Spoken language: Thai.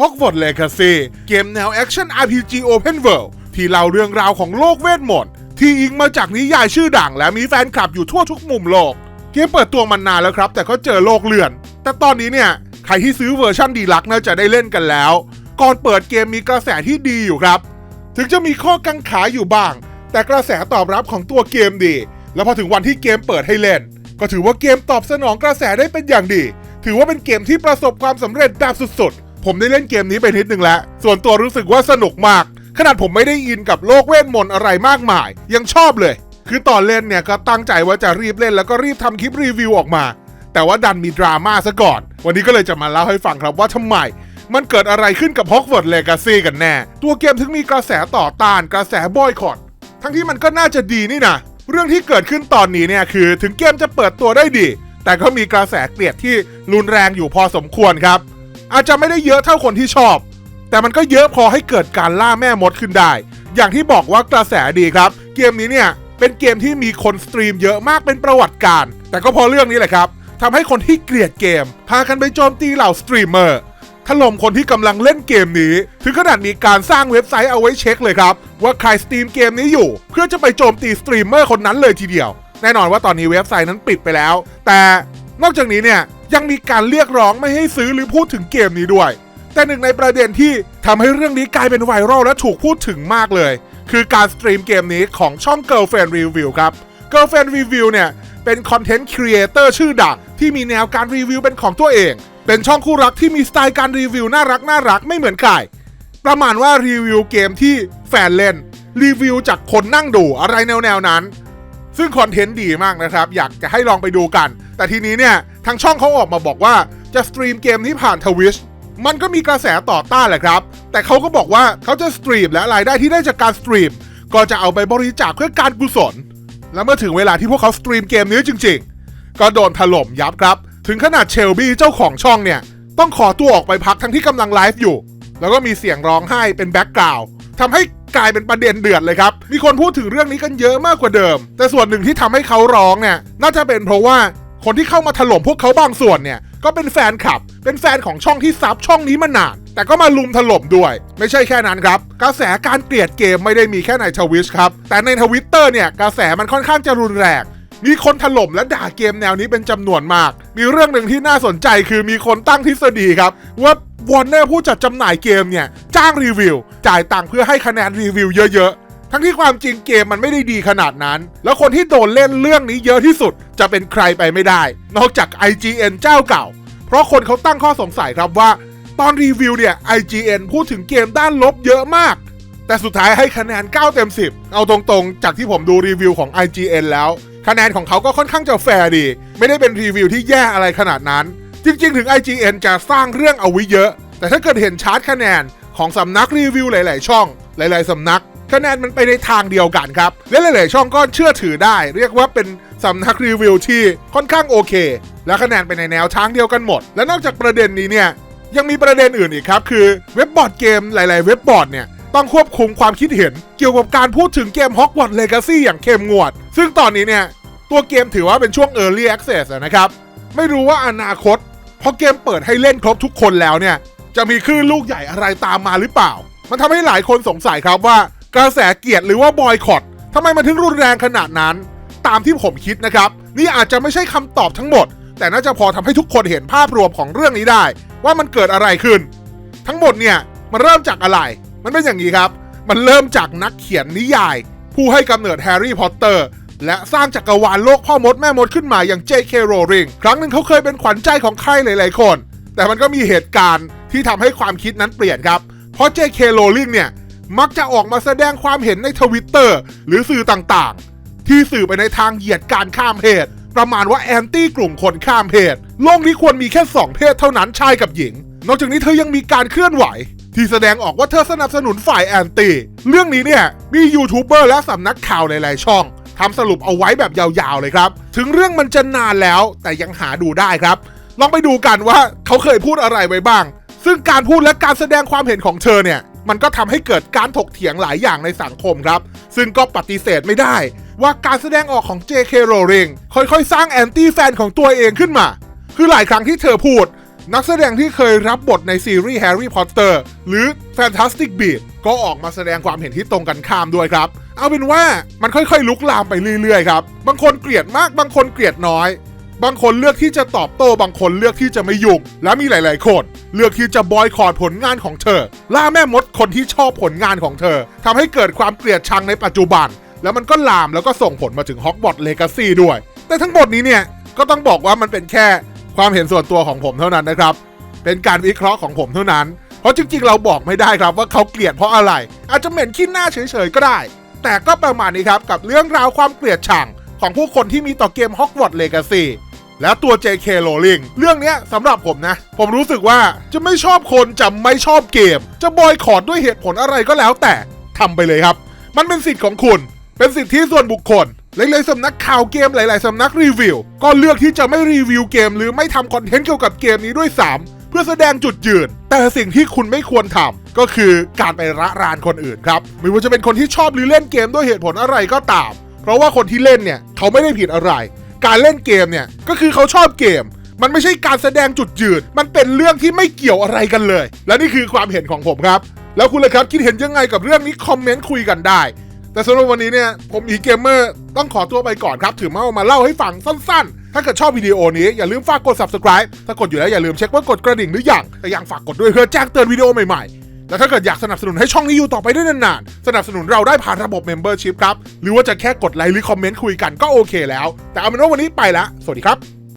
Hogwarts Legacy เกมแนวแอคชั่น RPG Open World ที่เล่าเรื่องราวของโลกเวทมนต์ที่อิงมาจากนิยายชื่อดังและมีแฟนคลับอยู่ทั่วทุกมุมโลก เกมเปิดตัวมานานแล้วครับ แต่ก็เจอโลกเลื่อน แต่ตอนนี้เนี่ย ใครที่ซื้อเวอร์ชันดีลักน่าจะได้เล่นกันแล้ว ก่อนเปิดเกมมีกระแสที่ดีอยู่ครับ ถึงจะมีข้อกังขาอยู่บ้าง แต่กระแสตอบรับของตัวเกมดี แล้วพอถึงวันที่เกมเปิดให้เล่น ก็ถือว่าเกมตอบสนองกระแสได้เป็นอย่างดี ถือว่าเป็นเกมที่ประสบความสำเร็จแบบสุดๆ ผมได้เล่นเกมนี้ไปนิดนึงแล้ว ส่วนตัวรู้สึกว่าสนุกมาก ขนาดผมไม่ได้อินกับโลกเวทมนต์อะไรมากมาย ยังชอบเลย คือตอนเล่นเนี่ยก็ตั้งใจว่าจะรีบเล่นแล้วก็รีบทำคลิปรีวิวออกมา แต่ว่าดันมีดราม่าซะก่อน วันนี้ก็เลยจะมาเล่าให้ฟังครับว่าทำไมมันเกิดอะไรขึ้นกับ Hogwarts Legacy กันแน่ ตัวเกมถึงมีกระแสต่อต้านกระแสบอยคอตทั้งที่มันก็น่าจะดีนี่นะเรื่องที่เกิดขึ้นตอนนี้เนี่ยคือถึงเกมจะเปิดตัวได้ดี แต่ก็มีกระแสเกลียดที่รุนแรงอยู่พอสมควรครับ อาจจะไม่ได้เยอะเท่าคนที่ชอบ แต่มันก็เยอะพอให้เกิดการล่าแม่มดขึ้นได้ อย่างที่บอกว่ากระแสดีครับ เกมนี้เนี่ยเป็นเกมที่มีคนสตรีมเยอะมากเป็นประวัติการ แต่ก็พอเรื่องนี้แหละครับทำให้คนที่เกลียดเกม พากันไปโจมตีเหล่าสตรีมเมอร์ถล่มคนที่กำลังเล่นเกมนี้ ถึงขนาดมีการสร้างเว็บไซต์เอาไว้เช็คเลยครับ ว่าใครสตรีมเกมนี้อยู่ เพื่อจะไปโจมตีสตรีมเมอร์คนนั้นเลยทีเดียว แน่นอนว่าตอนนี้เว็บไซต์นั้นปิดไปแล้ว แต่นอกจากนี้เนี่ย ยังมีการเรียกร้องไม่ให้ซื้อหรือพูดถึงเกมนี้ด้วย แต่หนึ่งในประเด็นที่ทำให้เรื่องนี้กลายเป็นไวรัลและถูกพูดถึงมากเลย คือการสตรีมเกมนี้ของช่อง Girlfriend Review ครับ Girlfriend Review เนี่ยเป็นคอนเทนต์ครีเอเตอร์ชื่อดังที่มีแนวการรีวิวเป็นของตัวเอง เป็นช่องคู่รักที่มีสไตล์การรีวิวน่ารักน่ารักไม่เหมือนใครประมาณว่ารีวิวเกมที่แฟนเล่น รีวิวจากคนนั่งดูอะไรแนวแนวๆนั้น ซึ่งคอนเทนต์ดีมากนะครับ อยากจะให้ลองไปดูกัน แต่ทีนี้เนี่ย ทางช่องเขาออกมาบอกว่าจะสตรีมเกมที่ผ่านทวิชมันก็มีกระแสต่อต้านแหละครับ แต่เขาก็บอกว่าเขาจะสตรีมและรายได้ที่ได้จากการสตรีม ก็จะเอาไปบริจาคเพื่อการกุศล และเมื่อถึงเวลาที่พวกเขาสตรีมเกมนี้จริง ๆ ก็โดนถล่มยับครับ ถึงขนาดเชลบี้เจ้าของช่องเนี่ย ต้องขอตัวออกไปพักทั้งที่กำลังไลฟ์อยู่ แล้วก็มีเสียงร้องไห้เป็นแบ็กกราวด์ทำให้กลายเป็นประเด็นเดือดเลยครับ มีคนพูดถึงเรื่องนี้กันเยอะมากกว่าเดิม แต่ส่วนหนึ่งที่ทำให้เขาร้องเนี่ย น่าจะเป็นเพราะว่า คนที่เข้ามาถล่มพวกเขาบางส่วนเนี่ยก็เป็นแฟนคลับ เป็นแฟนของช่องที่ซับช่องนี้มานาน แต่ก็มาลุมถล่มด้วย ไม่ใช่แค่นั้นครับ กระแสการเกลียดเกมไม่ได้มีแค่ในทวิชครับ แต่ในทวิตเตอร์เนี่ยกระแสมันค่อนข้างจะรุนแรง มีคนถล่มและด่าเกมแนวนี้เป็นจำนวนมาก มีเรื่องหนึ่งที่น่าสนใจคือมีคนตั้งทฤษฎีครับว่าวอร์เนอร์ผู้จัดจำหน่ายเกมเนี่ยจ้างรีวิว จ่ายตังค์เพื่อให้คะแนนรีวิวเยอะๆ ทั้งที่ความจริงเกมมันไม่ได้ดีขนาดนั้น แล้วคนที่โดนเล่นเรื่องนี้เยอะที่สุดจะเป็นใครไปไม่ได้ นอกจาก IGN เจ้าเก่า เพราะคนเขาตั้งข้อสงสัยครับว่า ตอนรีวิวเนี่ย IGN พูดถึงเกมด้านลบเยอะมาก แต่สุดท้ายให้คะแนน 9 เต็ม 10 เอาตรงๆ จากที่ผมดูรีวิวของ IGN แล้ว คะแนนของเขาก็ค่อนข้างจะแฟร์ดี ไม่ได้เป็นรีวิวที่แย่อะไรขนาดนั้น จริง ๆ ถึง IGN จะสร้างเรื่องเอาไว้เยอะ แต่ถ้าเกิดเห็นชาร์ตคะแนนของสำนักรีวิวหลาย ๆ ช่อง หลาย ๆสำนัก คะแนนมันไปในทางเดียวกันครับ และหลายๆช่องก็เชื่อถือได้ เรียกว่าเป็นสำนักรีวิวที่ค่อนข้างโอเค และคะแนนไปในแนวทางเดียวกันหมด และนอกจากประเด็นนี้เนี่ยยังมีประเด็นอื่นอีกครับ คือเว็บบอร์ดเกมหลายๆ เว็บบอร์ดเนี่ยต้องควบคุมความคิดเห็น เกี่ยวกับการพูดถึงเกม Hogwarts Legacy อย่างเข้มงวด ซึ่งตอนนี้เนี่ยตัวเกมถือว่าเป็นช่วง Early Access อะนะครับ ไม่รู้ว่าอนาคตพอเกมเปิดให้เล่นครบทุกคนแล้วเนี่ย จะมีคลื่นลูกใหญ่อะไรตามมาหรือเปล่า มันทำให้หลายคนสงสัยครับว่า กระแสเกียดหรือว่าบอยคอตทำไมมันถึงรุนแรงขนาดนั้น ตามที่ผมคิดนะครับ นี่อาจจะไม่ใช่คำตอบทั้งหมด แต่น่าจะพอทำให้ทุกคนเห็นภาพรวมของเรื่องนี้ได้ ว่ามันเกิดอะไรขึ้น ทั้งหมดเนี่ยมันเริ่มจากอะไร มันเป็นอย่างนี้ครับ มันเริ่มจากนักเขียนนิยาย ผู้ให้กำเนิดแฮร์รี่พอตเตอร์และสร้างจักรวาลโลกพ่อมดแม่มดขึ้นมาอย่าง J.K. Rowling ครั้งหนึ่งเขาเคยเป็นขวัญใจของใครหลายๆคน แต่มันก็มีเหตุการณ์ที่ทำให้ความคิดนั้นเปลี่ยนครับ เพราะ J.K. Rowling เนี่ย มักจะออกมาแสดงความเห็นในทวิตเตอร์หรือสื่อต่างๆ ที่สื่อไปในทางเหยียดการข้ามเพศ ประมาณว่าแอนตี้กลุ่มคนข้ามเพศ โลกนี้ควรมีแค่ 2 เพศเท่านั้นชายกับหญิง นอกจากนี้เธอยังมีการเคลื่อนไหว ที่แสดงออกว่าเธอสนับสนุนฝ่ายแอนตี้เรื่องนี้เนี่ยมียูทูบเบอร์และสำนักข่าวหลายๆช่องทำสรุปเอาไว้แบบยาวๆเลยครับ ถึงเรื่องมันจะนานแล้วแต่ยังหาดูได้ครับ ลองไปดูกันว่าเขาเคยพูดอะไรไว้บ้าง ซึ่งการพูดและการแสดงความเห็นของเธอเนี่ย มันก็ทำให้เกิดการถกเถียงหลายอย่างในสังคมครับ ซึ่งก็ปฏิเสธไม่ได้ ว่าการแสดงออกของ J.K. Rowling ค่อยๆ สร้างแอนตี้แฟนของตัวเองขึ้นมา คือหลายครั้งที่เธอพูด นักแสดงที่เคยรับบทในซีรีส์แฮร์รี่พอตเตอร์หรือ Fantastic Beasts ก็ออกมาแสดงความเห็นที่ตรงกันข้ามด้วยครับ เอาเป็นว่ามันค่อยๆ ลุกลามไปเรื่อยๆครับ บางคนเกลียดมาก บางคนเกลียดน้อย บางคนเลือกที่จะตอบโต้บางคนเลือกที่จะไม่ยุ่งและมีหลาย ๆ คนเลือกที่จะบอยคอรดผลงานของเธอ ล่าแม่มดคนที่ชอบผลงานของเธอทำให้เกิดความเกลียดชังในปัจจุบัน แล้วมันก็ลามแล้วก็ส่งผลมาถึงฮอกวอตส์เลกาซีด้วย แต่ทั้งหมดนี้เนี่ยก็ต้องบอกว่ามันเป็นแค่ความเห็นส่วนตัวของผมเท่านั้นนะครับ เป็นการวิเคราะห์ของผมเท่านั้น เพราะจริง ๆ เราบอกไม่ได้ครับว่าเขาเกลียดเพราะอะไร อาจจะเหม็นขี้หน้าเฉย ๆ ก็ได้ แต่ก็ประมาณนี้ครับกับเรื่องราวความเกลียดชังของผู้คนที่มีต่อเกม Hogwarts Legacy แล้วตัว JK Rowling เรื่องนี้สำหรับผมนะ ผมรู้สึกว่าจะไม่ชอบคนจะไม่ชอบเกม จะบอยคอรดด้วยเหตุผลอะไรก็แล้วแต่ทำไปเลยครับ มันเป็นสิทธิ์ของคุณ เป็นสิทธิส่วนบุคคลหลายๆสำนักข่าวเกมหลาย ๆ สำนักรีวิว ก็เลือกที่จะไม่รีวิวเกม หรือไม่ทำคอนเทนต์เกี่ยวกับเกมนี้ด้วยซ้ำเพื่อแสดงจุดยืน แต่สิ่งที่คุณไม่ควรทำก็คือการไประรานคนอื่นครับไม่ว่าจะเป็นคนที่ชอบหรือเล่นเกมด้วยเหตุผลอะไรก็ตาม เพราะว่าคนที่เล่นเนี่ยเขาไม่ได้ผิดอะไร การเล่นเกมเนี่ย ก็คือเขาชอบเกม มันไม่ใช่การแสดงจุดยืน มันเป็นเรื่องที่ไม่เกี่ยวอะไรกันเลย และนี่คือความเห็นของผมครับ แล้วคุณเลยครับคิดเห็นยังไงกับเรื่องนี้คอมเมนต์คุยกันได้ แต่สำหรับวันนี้เนี่ยผมอีเกมเมอร์ต้องขอตัวไปก่อนครับ ถือมาเอามาเล่าให้ฟังสั้นๆ ถ้าเกิดชอบวิดีโอนี้อย่าลืมฝากกด subscribe ถ้ากดอยู่แล้วอย่าลืมเช็คว่ากดกระดิ่งหรือยังแต่ยังฝากกดด้วยเพื่อแจ้งเตือนวิดีโอใหม่ๆ แล้วถ้าเกิดอยากสนับสนุนให้ช่องนี้อยู่ต่อไปได้นานๆ สนับสนุนเราได้ผ่านระบบ Membership ครับ หรือว่าจะแค่กดไลค์หรือคอมเมนต์คุยกันก็โอเคแล้ว แต่เอาเป็นว่าวันนี้ไปละ สวัสดีครับ